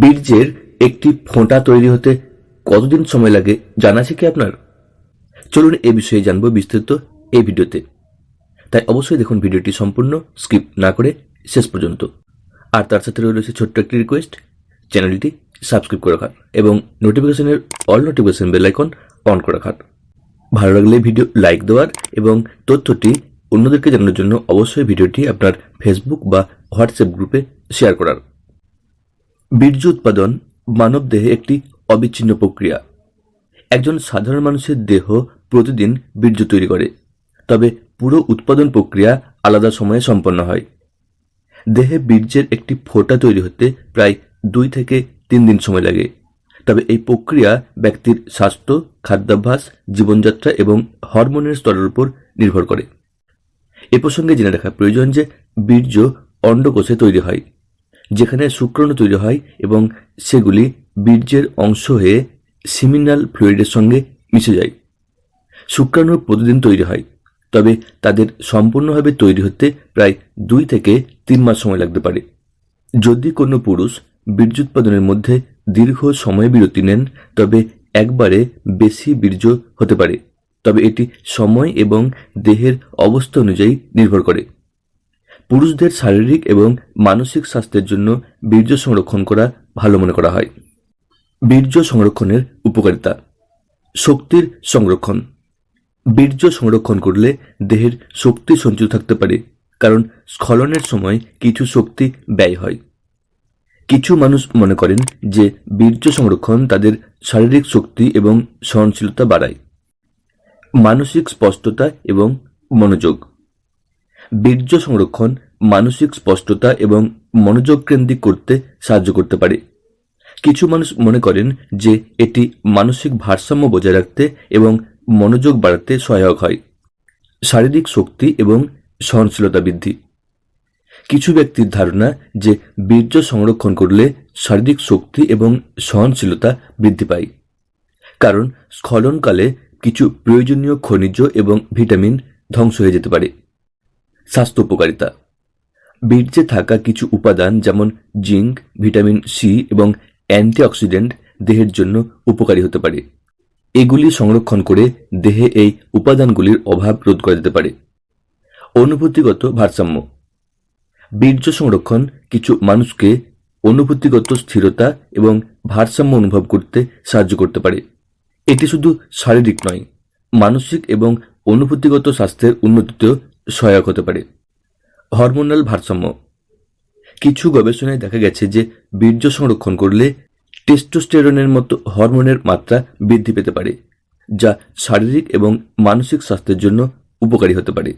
বীর্যের একটি ফোঁটা তৈরি হতে কতদিন সময় লাগে জানা কি আপনার? চলুন এ বিষয়ে জানব বিস্তারিত এই ভিডিওতে। তাই অবশ্যই দেখুন ভিডিওটি সম্পূর্ণ, স্কিপ না করে শেষ পর্যন্ত। আর তার সাথে রয়েছে ছোট্ট একটি রিকোয়েস্ট চ্যানেলটি সাবস্ক্রাইব করে রাখার এবং নোটিফিকেশনের all notification bell icon on করে রাখার। ভালো লাগলে ভিডিও লাইক দেওয়ার এবং তথ্যটি অন্যদেরকে জানানোর জন্য অবশ্যই ভিডিওটি আপনার ফেসবুক বা হোয়াটসঅ্যাপ গ্রুপে শেয়ার করার। বীর্য উৎপাদন মানব দেহে একটি অবিচ্ছিন্ন প্রক্রিয়া। একজন সাধারণ মানুষের দেহ প্রতিদিন বীর্য তৈরি করে, তবে পুরো উৎপাদন প্রক্রিয়া আলাদা সময়ে সম্পন্ন হয়। দেহে বীর্যের একটি ফোঁটা তৈরি হতে প্রায় দুই থেকে তিন দিন সময় লাগে, তবে এই প্রক্রিয়া ব্যক্তির স্বাস্থ্য, খাদ্যাভ্যাস, জীবনযাত্রা এবং হরমোনের স্তরের উপর নির্ভর করে। এ প্রসঙ্গে জেনে রাখা প্রয়োজন যে বীর্য অন্ডকোষে তৈরি হয়। যেখানে শুক্রাণু তৈরি হয় এবং সেগুলি বীর্যের অংশ হয়ে সিমিনাল ফ্লুইডের সঙ্গে মিশে যায়। শুক্রাণু প্রতিদিন তৈরি হয়, তবে তাদের সম্পূর্ণভাবে তৈরি হতে প্রায় দুই থেকে তিন মাস সময় লাগতে পারে। যদি কোনো পুরুষ বীর্য উৎপাদনের মধ্যে দীর্ঘ সময় বিরতি নেন, তবে একবারে বেশি বীর্য হতে পারে, তবে এটি সময় এবং দেহের অবস্থা অনুযায়ী নির্ভর করে। পুরুষদের শারীরিক এবং মানসিক স্বাস্থ্যের জন্য বীর্য সংরক্ষণ করা ভালো মনে করা হয়। বীর্য সংরক্ষণের উপকারিতা। শক্তির সংরক্ষণ। বীর্য সংরক্ষণ করলে দেহের শক্তি সঞ্চিত থাকতে পারে, কারণ স্খলনের সময় কিছু শক্তি ব্যয় হয়। কিছু মানুষ মনে করেন যে বীর্য সংরক্ষণ তাদের শারীরিক শক্তি এবং সহনশীলতা বাড়ায়। মানসিক স্পষ্টতা এবং মনোযোগ। বীর্য সংরক্ষণ, মানসিক স্পষ্টতা এবং মনোযোগ কেন্দ্রিক করতে সাহায্য করতে পারে। কিছু মানুষ মনে করেন যে এটি মানসিক ভারসাম্য বজায় রাখতে এবং মনোযোগ বাড়াতে সহায়ক হয়। শারীরিক শক্তি এবং সহনশীলতা বৃদ্ধি। কিছু ব্যক্তির ধারণা যে বীর্য সংরক্ষণ করলে শারীরিক শক্তি এবং সহনশীলতা বৃদ্ধি পায়। কারণ স্খলনকালে কিছু প্রয়োজনীয় খনিজ এবং ভিটামিন ধ্বংস হয়ে যেতে পারে। স্বাস্থ্য উপকারিতা। বীর্যে থাকা কিছু উপাদান যেমন জিঙ্ক, ভিটামিন সি এবং অ্যান্টিঅক্সিডেন্ট দেহের জন্য উপকারী হতে পারে। এগুলি সংরক্ষণ করে দেহে এই উপাদানগুলির অভাব রোধ করা যেতে পারে। অনুভূতিগত ভারসাম্য। বীর্য সংরক্ষণ কিছু মানুষকে অনুভূতিগত স্থিরতা এবং ভারসাম্য অনুভব করতে সাহায্য করতে পারে। এটি শুধু শারীরিক নয়, মানসিক এবং অনুভূতিগত স্বাস্থ্যের উন্নতিতেও সহায়ক হতে পারে। হরমোনাল ভারসাম্য। কিছু গবেষণায় দেখা গেছে যে বীর্য সংরক্ষণ করলে টেস্টোস্টেরনের মতো হরমোনের মাত্রা বৃদ্ধি পেতে পারে, যা শারীরিক এবং মানসিক স্বাস্থ্যের জন্য উপকারী হতে পারে।